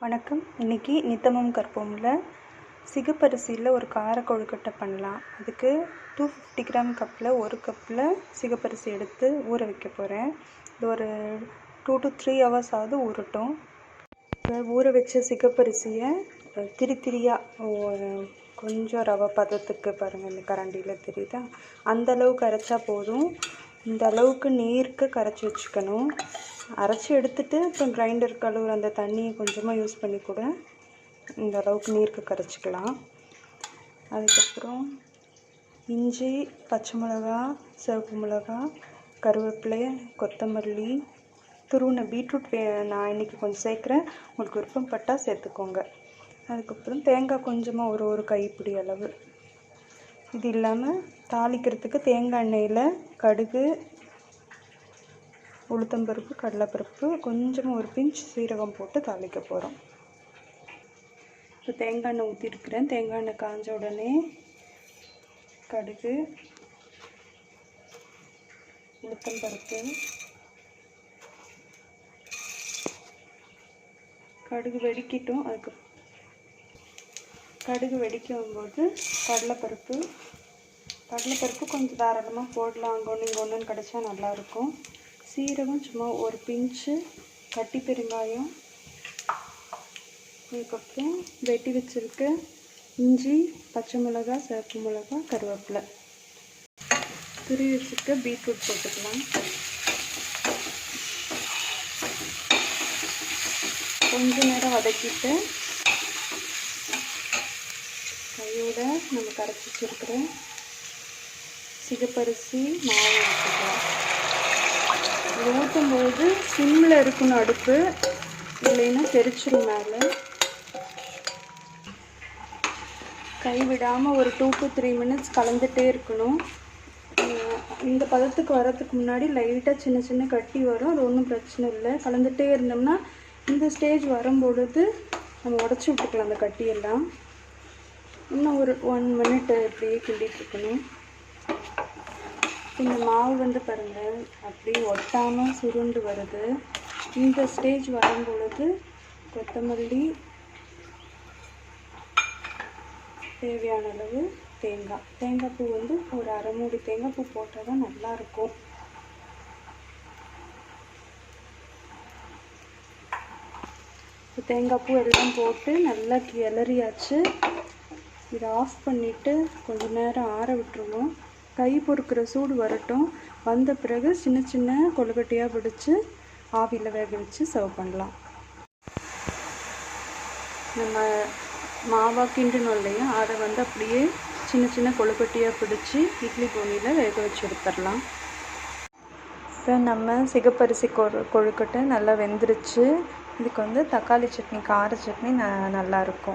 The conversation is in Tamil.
வணக்கம். இன்றைக்கி நித்தமும் கற்போமில் சிகப்பரிசியில் ஒரு கார கொழுக்கட்டை பண்ணலாம். அதுக்கு டூ ஃபிஃப்டி கிராம் கப்பில் ஒரு கப்பில் சிகப்பரிசி எடுத்து ஊற வைக்க போகிறேன் இது ஒரு டூ டு த்ரீ ஹவர்ஸ் ஆகுது ஊறட்டும். இப்போ ஊற வச்ச சிகப்பரிசியை திரி திரியாக ஒரு கொஞ்சம் ரவை பதத்துக்கு பாருங்கள் இந்த கரண்டியில் தெரியுதா? அந்த அளவுக்கு அரைச்சா போதும். இந்த அளவுக்கு நீருக்கு கரைச்சி வச்சுக்கணும். அரைச்சி எடுத்துட்டு அப்புறம் கிரைண்டர் கழுவுற அந்த தண்ணியை கொஞ்சமாக யூஸ் பண்ணி கூட இந்த அளவுக்கு நீருக்கு கரைச்சிக்கலாம். அதுக்கப்புறம் இஞ்சி பச்சை மிளகா சிவப்பு மிளகா கருவேப்பிலை கொத்தமல்லி துருவின பீட்ரூட் வே நான் இன்றைக்கி கொஞ்சம் சேர்க்குறேன். உங்களுக்கு விருப்பப்பட்டால் சேர்த்துக்கோங்க. அதுக்கப்புறம் தேங்காய் கொஞ்சமாக ஒரு ஒரு கைப்பிடி அளவு. இது இல்லாமல் தாளிக்கிறதுக்கு தேங்காய் எண்ணெயில் கடுகு உளுத்தம்பருப்பு கடலைப்பருப்பு கொஞ்சமாக ஒரு பிஞ்ச் சீரகம் போட்டு தாளிக்க போகிறோம் இப்போ தேங்காய் எண்ணெய் ஊற்றிருக்கிறேன் தேங்காய் எண்ணெய் காஞ்ச உடனே கடுகு உளுத்தம்பருப்பு கடுகு வெடிக்கட்டும். அதுக்கு கடுகு வெடிக்கும்போது கடலைப்பருப்பு கடலைப்பருப்பு கொஞ்சம் தாராளமாக போடலாம் அங்கே ஒன்று இங்கே ஒன்றுன்னு கிடச்சா நல்லாயிருக்கும் சீரகம் சும்மா ஒரு பிஞ்சு கட்டி பெருங்காயம் அதுக்கப்புறம் வெட்டி வச்சுருக்க இஞ்சி பச்சை மிளகா சிவப்பு மிளகா கருவேப்பிலை. துருவி வச்சுருக்க பீட்ரூட் போட்டுக்கலாம். கொஞ்ச நேரம் வதக்கிட்டு கையோட நம்ம கரைச்சி வச்சுருக்கிற சிகப்பரிசி மாவு வச்சுக்கலாம் இது ஊற்றும்போது சிம்மில் இருக்கணும் அடுப்பு. இல்லைன்னா தெரிச்சிடும் மேலே. கைவிடாமல் ஒரு டூ டு த்ரீ மினிட்ஸ் கலந்துகிட்டே இருக்கணும். இந்த பதத்துக்கு வரத்துக்கு முன்னாடி லைட்டாக சின்ன சின்ன கட்டி வரும். அது ஒன்றும் பிரச்சனை இல்லை. கலந்துகிட்டே இருந்தோம்னா இந்த ஸ்டேஜ் வரும்பொழுது நம்ம உடச்சி விட்டுக்கலாம் அந்த கட்டியெல்லாம். இன்னும் ஒரு ஒன் மினிட் இப்படியே கிண்டிகிட்டு இருக்கணும். இந்த மாவு வந்து பாருங்கள் அப்படியே ஒட்டாமல் சுருண்டு வருது. இந்த ஸ்டேஜ் வரும் பொழுது கொத்தமல்லி தேவையான அளவு தேங்காய். தேங்காய் பூ வந்து ஒரு அரை மூடி தேங்காய் பூ போட்டால் தான் நல்லாயிருக்கும் தேங்காய் பூ எல்லாம் போட்டு நல்லா கிளறியாச்சு. இதை ஆஃப் பண்ணிவிட்டு கொஞ்சம் நேரம் ஆற விட்டுருவோம். கை பொறுக்கிற சூடு வரட்டும். வந்த பிறகு சின்ன சின்ன கொழுக்கட்டையாக பிடிச்சி ஆவியில் வேக வச்சு சர்வ் பண்ணலாம். நம்ம மாவா கிண்டணும் இல்லையா? அதை வந்து அப்படியே சின்ன சின்ன கொழுக்கட்டையாக பிடிச்சி இட்லி பூனியில் வேக வச்சு எடுத்துடலாம். இப்போ நம்ம சிகப்பரிசி கொழு கொழுக்கட்டை நல்லா வெந்துருச்சு. இதுக்கு வந்து தக்காளி சட்னி கார சட்னி ந நல்லாயிருக்கும்